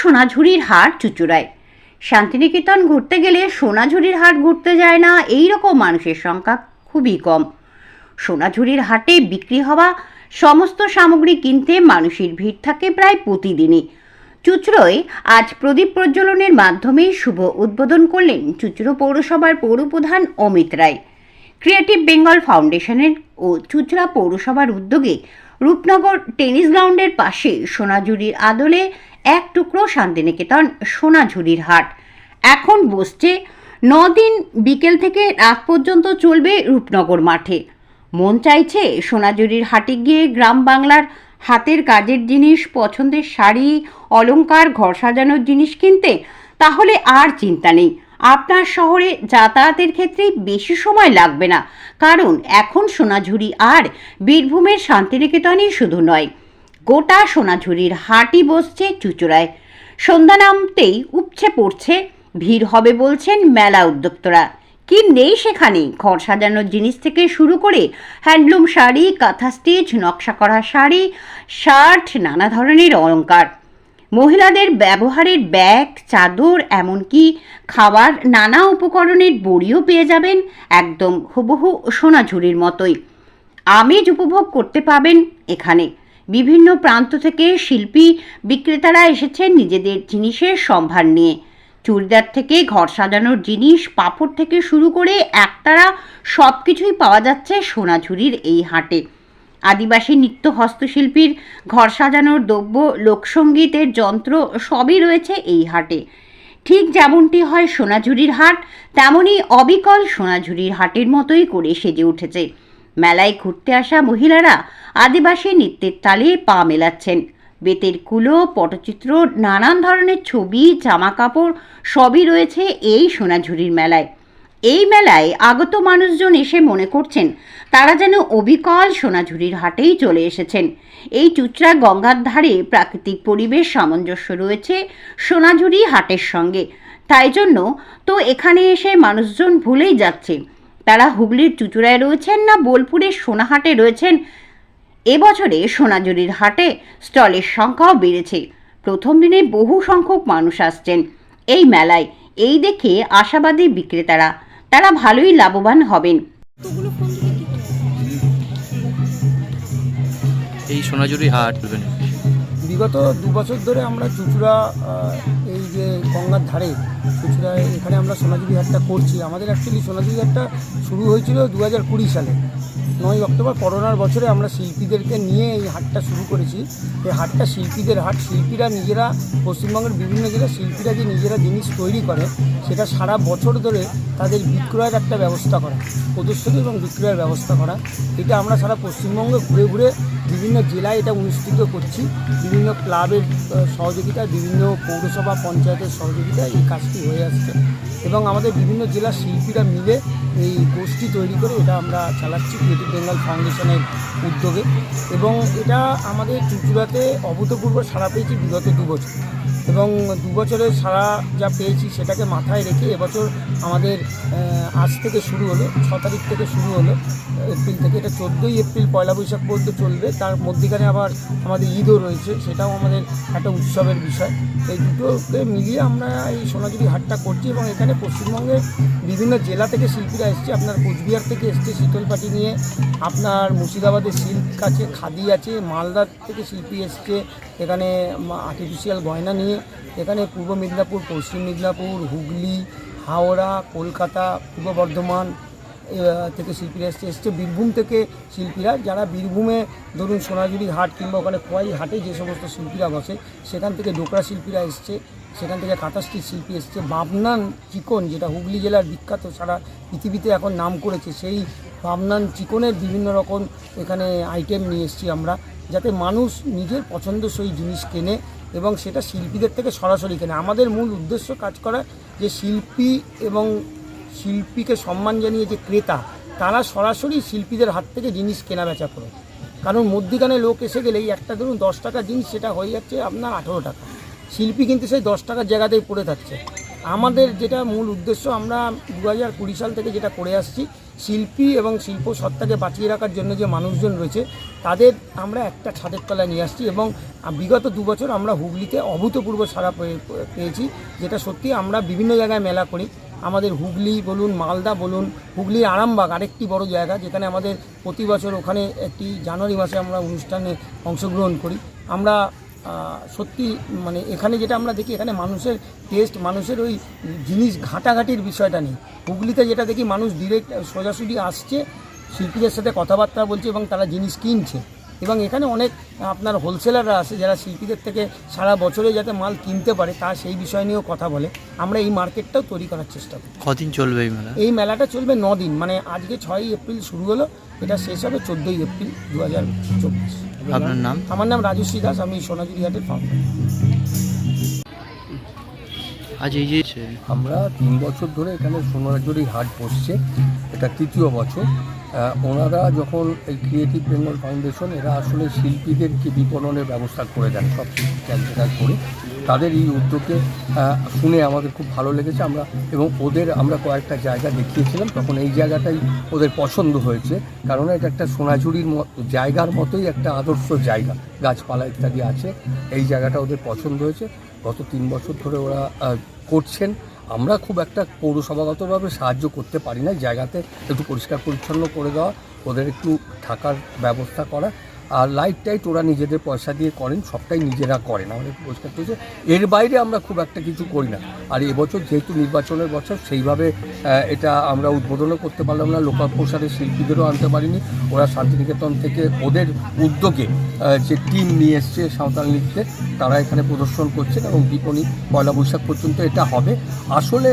সোনাঝুরির হাট চুচুড়ায়। শান্তিনিকেতন ঘুরতে গেলে সোনাঝুরির হাট ঘুরতে যায় না এই রকম মানুষের সংখ্যা খুবই কম। সোনাঝুরির হাটে বিক্রি হওয়া সমস্ত সামগ্রী কিনতে মানুষের ভিড় থাকে প্রায় প্রতিদিনই। চুচড়োয় আজ প্রদীপ প্রজ্বলনের মাধ্যমে শুভ উদ্বোধন করলেন চুচড়ো পৌরসভার পৌরপ্রধান অমিত রায়। ক্রিয়েটিভ বেঙ্গল ফাউন্ডেশনের ও চুচড়া পৌরসভার উদ্যোগে রূপনগর টেনিস গ্রাউন্ডের পাশে সোনাঝুরির আদলে এক টুকরো শান্তিনিকেতন সোনাঝুরির হাট। এখন বসছে দিন বিকেল থেকে রাত পর্যন্ত চলবে রূপনগর মাঠে। মন চাইছে সোনাঝুরির হাটে গিয়ে গ্রাম বাংলার হাতের কাজের জিনিস, পছন্দের শাড়ি, অলংকার, ঘর সাজানোর জিনিস কিনতে, তাহলে আর চিন্তা নেই। আপনার শহরে যাতায়াতের ক্ষেত্রে বেশি সময় লাগবে না, কারণ এখন সোনাঝুরি আর বীরভূমের শান্তিনিকেতনই শুধু নয়। গোটা সোনাঝুরির হাটই বসছে চুচুড়ায়। সন্ধ্যা নামতেই উপছে পড়ছে, ভিড় হবে বলছেন মেলা উদ্যোক্তরা। কি নেই সেখানে? ঘর সাজানোর জিনিস থেকে শুরু করে হ্যান্ডলুম শাড়ি, কাঁথা স্টিচ, নকশা করা শাড়ি, শার্ট, নানা ধরনের অলংকার। মহিলাদের ব্যবহারের ব্যাগ, চাদর, এমনকি খাবার, নানা উপকরণের বড়িও পেয়ে যাবেন একদম হুবহু সোনাঝুরির মতোই। আমেজ উপভোগ করতে পাবেন এখানে। বিভিন্ন প্রান্ত থেকে শিল্পী বিক্রেতারা এসেছেন নিজেদের জিনিসের সম্ভার নিয়ে। চুড়িদার থেকে ঘর সাজানোর জিনিস, পাপড় থেকে শুরু করে একতারা সব কিছুই পাওয়া যাচ্ছে সোনাঝুরির এই হাটে। আদিবাসী নৃত্য হস্তশিল্পীর ঘর সাজানোর দ্রব্য লোকসঙ্গীতের যন্ত্র সবই রয়েছে এই হাটে। ঠিক যেমনটি হয় সোনাঝুরির হাট, তেমনই অবিকল সোনাঝুরির হাটের মতোই করে সেজে উঠেছে। মেলায় ঘুরতে আসা মহিলারা আদিবাসী নৃত্যের তালে পা মেলাচ্ছেন। বেতের কুলো, পটচিত্র, নানান ধরনের ছবি জামা কাপড় সবই রয়েছে এই সোনাঝুরির মেলায়। এই মেলায় আগত মানুষজন এসে মনে করছেন, তারা যেন অবিকল সোনাঝুরির হাটেই চলে এসেছেন। এই চুচড়া গঙ্গার ধারে প্রাকৃতিক পরিবেশ সামঞ্জস্য রয়েছে সোনাঝুরি হাটের সঙ্গে। তাই জন্য তো এখানে এসে মানুষজন ভুলেই যাচ্ছে। তারা হুগলির চুচুড়ায় রয়েছেন না বোলপুরের সোনাহাটে রয়েছেন। এবছরে সোনাঝুরির হাটে স্টলের সংখ্যাও বেড়েছে। প্রথম দিনে বহু সংখ্যক মানুষ আসছেন। এই মেলায় এই দেখে আশাবাদী বিক্রেতারা। তারা ভালোই লাভবান হবেন। এই সোনাঝুরি হাট বিগত দু বছর ধরে আমরা চুচুড়া যে গঙ্গার ধারে, কিছুটা এখানে আমরা সোনাঝুরি হাটটা করছি। আমাদের অ্যাকচুয়ালি সোনাঝুরি হাটটা শুরু হয়েছিল দু হাজার কুড়ি সালে। নয় অক্টোবর করোনার বছরে আমরা শিল্পীদেরকে নিয়ে এই হাটটা শুরু করেছি। এই হাটটা শিল্পীদের হাট। শিল্পীরা নিজেরা পশ্চিমবঙ্গের বিভিন্ন জেলার শিল্পীরা যে নিজেরা জিনিস তৈরি করে সেটা সারা বছর ধরে তাদের বিক্রয়ের একটা ব্যবস্থা করা প্রদর্শনী এবং বিক্রয়ের ব্যবস্থা করা। এটা আমরা সারা পশ্চিমবঙ্গে ঘুরে ঘুরে বিভিন্ন জেলায় এটা অনুষ্ঠিত করছি। বিভিন্ন ক্লাবের আহ, সহযোগিতায় বিভিন্ন পৌরসভা পঞ্চায়েতের সহযোগিতায় এই কাজটি হয়ে আসছে। এবং আমাদের বিভিন্ন জেলার শিল্পীরা মিলে এই গোষ্ঠী তৈরি করে এটা আমরা চালাচ্ছি। বেঙ্গল ফাউন্ডেশনের উদ্যোগে। এবং এটা আমাদের চুচুড়াতে অভূতপূর্ব সারা পেয়েছি বিগত দু বছর। এবং দু বছরের সারা যা পেয়েছি সেটাকে মাথায় রেখে এবছর আমাদের আজ থেকে শুরু হলো, ছ তারিখ থেকে শুরু হলো, এপ্রিল থেকে। এটা চোদ্দোই এপ্রিল পয়লা বৈশাখ পর্যন্ত চলবে। তার মধ্যিখানে আবার আমাদের ঈদও রয়েছে, সেটাও আমাদের একটা উৎসবের বিষয়। এই দুটোকে মিলিয়ে আমরা এই সোনাঝুরি হাটটা করছি এবং এখানে পশ্চিমবঙ্গের বিভিন্ন জেলা থেকে শিল্পীরা এসছে। আপনার কোচবিহার থেকে এসছে শীতল পাটি নিয়ে, আপনার মুর্শিদাবাদের সিল্ক আছে, খাদি আছে, মালদার থেকে শিল্পী এসছে, এখানে আর্টিফিশিয়াল গয়না নিয়ে এখানে পূর্ব মেদিনীপুর, পশ্চিম মেদিনীপুর, হুগলি, হাওড়া, কলকাতা, পূর্ব বর্ধমান থেকে শিল্পীরা এসছে। এসছে বীরভূম থেকে শিল্পীরা, যারা বীরভূমে ধরুন সোনাঝুরি হাট কিংবা ওখানে খোয়াই হাটে যে সমস্ত শিল্পীরা বসে, সেখান থেকে ডোকরা শিল্পীরা এসছে, সেখান থেকে কাঁথাস্টির শিল্পী এসছে। বাবনান চিকন, যেটা হুগলি জেলার বিখ্যাত, সারা পৃথিবীতে এখন নাম করেছে, সেই বাবনান চিকনের বিভিন্ন রকম এখানে আইটেম নিয়ে এসেছি আমরা, যাতে মানুষ নিজের পছন্দসই জিনিস কেনে। এবং সেটা শিল্পীদের থেকে সরাসরি কেনে। আমাদের মূল উদ্দেশ্য কাজ করা যে শিল্পী এবং শিল্পীকে সম্মান জানিয়ে যে ক্রেতা, তারা সরাসরি শিল্পীদের হাত থেকে জিনিস কেনা বেচা করে। কারণ মধ্যিখানে লোক এসে গেলেই একটা ধরুন দশ টাকা জিনিস, সেটা হয়ে যাচ্ছে আপনার আঠেরো টাকা। শিল্পী কিন্তু সেই দশ টাকার জায়গাতেই পড়ে থাকছে। আমাদের যেটা মূল উদ্দেশ্য, আমরা দু হাজার কুড়ি সাল থেকে যেটা করে আসছি শিল্পী এবং শিল্প সত্তাকে বাঁচিয়ে রাখার জন্য যে মানুষজন রয়েছে, তাদের আমরা একটা ছাদের তলায় নিয়ে আসছি এবং বিগত দু বছর আমরা হুগলিতে অভূতপূর্ব পেয়ে- পেয়েছি, যেটা সত্যি আমরা বিভিন্ন জায়গায় মেলা করি। আমাদের হুগলি বলুন, মালদা বলুন হুগলির আরামবাগ আরেকটি বড় জায়গা, যেখানে আমাদের প্রতি বছর ওখানে একটি জানুয়ারি মাসে আমরা অনুষ্ঠানে অংশগ্রহণ করি। আমরা সত্যি মানে এখানে যেটা আমরা দেখি এখানে মানুষের টেস্ট মানুষের ওই জিনিস ঘাটাঘাটির বিষয়টা নেই। হুগলিতে যেটা দেখি মানুষ ডিরেক্ট সোজাসুজি আসছে শিল্পীদের সাথে কথাবার্তা বলছে এবং তারা জিনিস কিনছে। এবং এখানে অনেক আপনার হোলসেলাররা আছে যারা শিল্পীদের থেকে সারা বছরে যাতে মাল কিনতে পারে তা সেই বিষয় নিয়েও কথা বলে। আমরা এই মার্কেটটাও তৈরি করার চেষ্টা করি। কদিন চলবে এই মেলা? এই মেলাটা চলবে দিন মানে আজকে ছয়ই এপ্রিল শুরু হলো। এটা শেষ হবে চোদ্দোই এপ্রিল দু হাজার চব্বিশ। আপনার নাম? আমার নাম রাজশ্রী দাস আমি সোনাঝুরি হাটের ফাউন্ডার আজ এই যে আমরা তিন বছর ধরে এখানে সোনাঝুরি হাট বসছে এটা তৃতীয় বছর। ওনারা যখন এই ক্রিয়েটিভ বেঙ্গল ফাউন্ডেশন এরা আসলে শিল্পীদেরকে বিপণনের ব্যবস্থা করে দেন সব ক্যালকুলেটার করে। তাদের এই উদ্যোগে শুনে আমাদের খুব ভালো লেগেছে আমরা এবং ওদের আমরা কয়েকটা জায়গা দেখিয়েছিলাম, তখন এই জায়গাটাই ওদের পছন্দ হয়েছে। কারণ এটা একটা সোনাঝুরির জায়গার মতোই একটা আদর্শ জায়গা, গাছপালা ইত্যাদি আছে, এই জায়গাটা ওদের পছন্দ হয়েছে। গত তিন বছর ধরে ওরা করছেন। আমরা খুব একটা পৌরসভাগতভাবে সাহায্য করতে পারি না, জায়গাতে একটু পরিষ্কার পরিচ্ছন্ন করে দেওয়া, ওদের একটু থাকার ব্যবস্থা করা। আর লাইট টাইট ওরা নিজেদের পয়সা দিয়ে করেন, সবটাই নিজেরা করেন। আমাদের পরিষ্কার করেছে এর বাইরে আমরা খুব একটা কিছু করি না। আর এবছর যেহেতু নির্বাচনের বছর, সেইভাবে এটা আমরা উদ্বোধনও করতে পারলাম না, লোকাল প্রসারের শিল্পীদেরও আনতে পারিনি। ওরা শান্তিনিকেতন থেকে ওদের উদ্যোগে যে টিম নিয়ে এসছে সাঁওতাল নৃত্যের তারা এখানে প্রদর্শন করছেন এবং বিপণী, পয়লা বৈশাখ পর্যন্ত এটা হবে। আসলে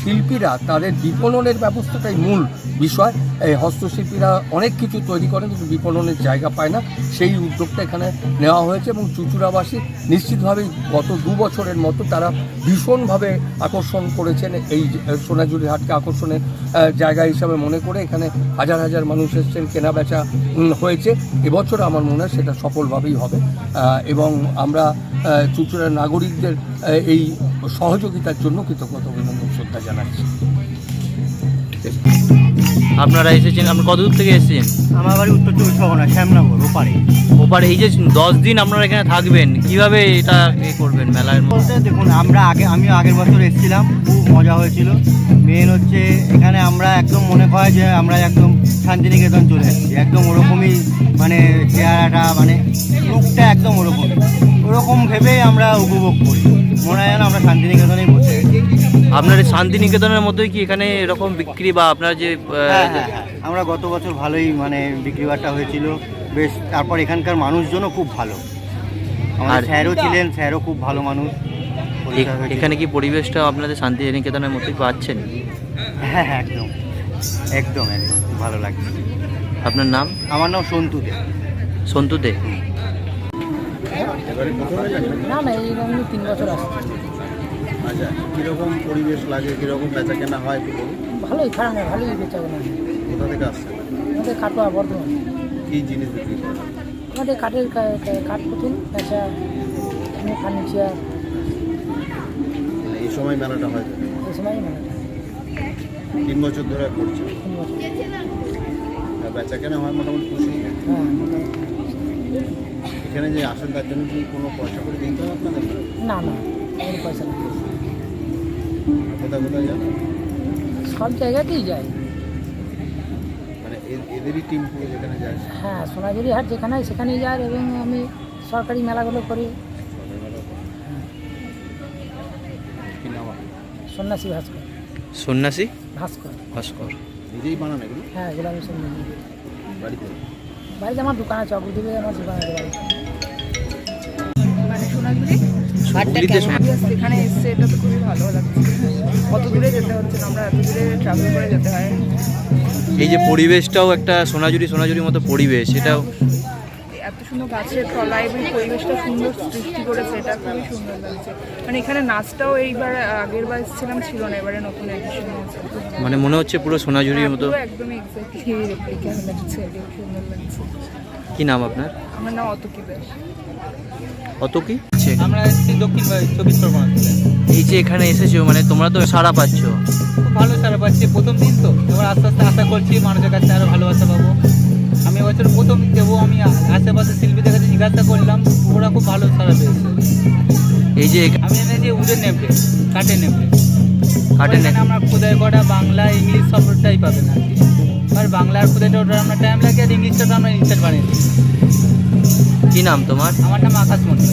শিল্পীরা, তাদের বিপণনের ব্যবস্থাটাই মূল বিষয়। এই হস্তশিল্পীরা অনেক কিছু তৈরি করেন, কিন্তু বিপণনের জায়গা পায় না, সেই উদ্যোগটা এখানে নেওয়া হয়েছে এবং চুচুড়াবাসী নিশ্চিতভাবেই গত দু বছরের মতো তারা ভীষণভাবে আকর্ষণ করেছেন এই সোনাঝুরি হাটকে আকর্ষণের জায়গা হিসাবে মনে করে এখানে হাজার হাজার মানুষ এসছেন কেনা বেচা হয়েছে। এবছর আমার মনে হয় সেটা সফলভাবেই হবে। এবং আমরা চুচুড়ার নাগরিকদের এই সহযোগিতার জন্য কৃতজ্ঞতা অভিনন্দন, শ্রদ্ধা জানাচ্ছি। আপনারা এসেছেন আপনি কত দূর থেকে এসেছেন? আমার বাড়ি উত্তর চব্বিশ পরগনা শ্যামনগর ওপারে। ওপারে এই যে দশ দিন আপনারা এখানে থাকবেন কীভাবে এটা এ করবেন মেলার মধ্যে? বলতে দেখুন আমরা আগে আমিও আগের বছর এসেছিলাম খুব মজা হয়েছিল। মেন হচ্ছে এখানে আমরা একদম মনে হয় যে আমরা একদম শান্তিনিকেতন চলে এসেছি। একদম ওরকমই মানে চেহারাটা মানে লুকটা একদম ওরকমই ওরকম ভেবেই আমরা উপভোগ করি। মনে হয় যেন আমরা শান্তিনিকেতনেই বসে আছি আপনার এই শান্তিনিকেতনের মতোই কি এখানে এরকম বিক্রি বা আপনার যে হ্যাঁ হ্যাঁ হ্যাঁ। আমরা গত বছর ভালোই মানে বিক্রি বাট্টা হয়েছিল। বেশ তারপর এখানকার মানুষজনও খুব ভালো। আর- স্যারও ছিলেন স্যারও খুব ভালো মানুষ। এখানে কি পরিবেশটা আপনাদের শান্তিনিকেতনের মতোই পাচ্ছেন? হ্যাঁ হ্যাঁ একদম। একদম একদম ভালো লাগছে। আপনার নাম? আমার নাম সন্তু দে। সন্তু দে। না? না এইরকম তিন বছর আসছে আচ্ছা কীরকম পরিবেশ লাগে কীরকম বেচা কেনা হয় ভালোই খারাপ না ভালোই বেচা কেনা কোথা থেকে আসছে? আমাদের কাটোয়া বর্ধমান। কী জিনিস বিক্রি করেন? আমাদের কাঠের কাঠ পুতুল পেঁচা ফার্নিচার। এই সময় মেলাটা হয়? এই সময় মেলাটা তিন বছর ধরে করছে। বেচা কেনা হয় মোটামুটি খুশি? হ্যাঁ। এখানে যে আসেন তার জন্য কি কোনো পয়সা করে দিতে হবে আপনাদের? না না কোনো পয়সা না কোথায় কোথায় যান? সব জায়গাতেই যায় মানে এদেরই টিম পুরো যেখানে যায়। হ্যাঁ সোনাঝুরি হাট যেখানে হয় সেখানেই যায় এবং আমি সরকারি মেলাগুলো করি। আপনার? সন্ন্যাসী ভাস্কর। সন্ন্যাসী? ভাস্কর। ভাস্কর। নিজেই বানান এগুলো? হ্যাঁ এগুলো আমি নিজে বাড়িতে? বাড়িতে আমার দোকান আছে অবদ্বীপে আমার দোকান আছে। হুগলিতে এখানে এসছে এটা তো খুবই ভালো লাগছে। কত দূরে যেতে হচ্ছে না আমরা এত দূরে ট্রাভেল করে যেতে হয়। এই যে পরিবেশটাও একটা সোনাঝুরি সোনাঝুরির মতো পরিবেশ এটাও এত সুন্দর গাছের তলায় এবং পরিবেশটা সুন্দর সৃষ্টি করেছে এটা খুবই সুন্দর লাগছে। মানে এখানে নাচটাও এইবার আগের বার ছিলাম ছিল না এবারে নতুন এডিশন মানে মনে হচ্ছে পুরো সোনাঝুরির মতো। একদম এক্স্যাক্টলি রেপ্লিকা লাগছে সুন্দর লাগছে। কি নাম আপনার? আমার নাম অত কি বেশ। কত কি আমরা এসেছি দক্ষিণ চব্বিশ পরগনা থেকে। এই যে এখানে এসেছ মানে তোমরা তো সারা পাচ্ছ। খুব ভালো সারা পাচ্ছি। প্রথম দিন তো। এবার আস্তে আস্তে আশা করছি মানুষের কাছে আরও ভালোবাসা পাবো। আমি এবছর প্রথম দেবো আমি আশেপাশে শিল্পীদের কাছে জিজ্ঞাসা করলাম ওরা খুব ভালো সারা পেয়েছে। এই যে আমি এনেছি উডেন নেমপ্লেট কাঠের নেমপ্লেট। কাঠের নেমপ্লেট। আমরা খোদাই করা বাংলা ইংলিশ সবটাই পাবেন আর কি। আর বাংলার খোদাইটা ওটা আমরা টাইম লাগে আর ইংলিশটা তো আমরা ইনস্টার বানিয়েছি কি নাম তোমার? আমার নাম আকাশ মন্ডল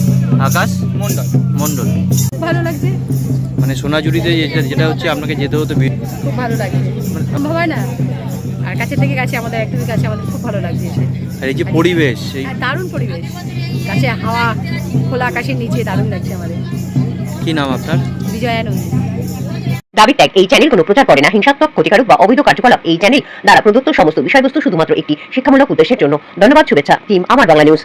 আকাশ মন্ডল মণ্ডল। ভালো লাগছে? মানে সোনাঝুরিতে যেটা যেটা হচ্ছে আপনাকে যেতে হতো খুব ভালো লাগছে। সম্ভব হয় না? আর কাছে থেকে কাছে আমাদের একটু কাছে আমাদের খুব ভালো লাগছে আর এই যে পরিবেশ এই দারুণ পরিবেশ। কাছে হাওয়া খোলা আকাশের নিচে দারুণ লাগছে আমাদের। কি নাম আপনার? বিজয়ানন্দ। দাবি ত্যাগ এই চ্যানেল কোনো প্রচার করে না। হিংসাত্মক ক্ষতিকারক বা অবৈধ কার্যকলাপ এই চ্যানেল দ্বারা প্রদত্ত সমস্ত বিষয়বস্তু শুধুমাত্র একটি শিক্ষামূলক উদ্দেশ্যের জন্য। ধন্যবাদ শুভেচ্ছা টিম আমার বাংলা নিউজ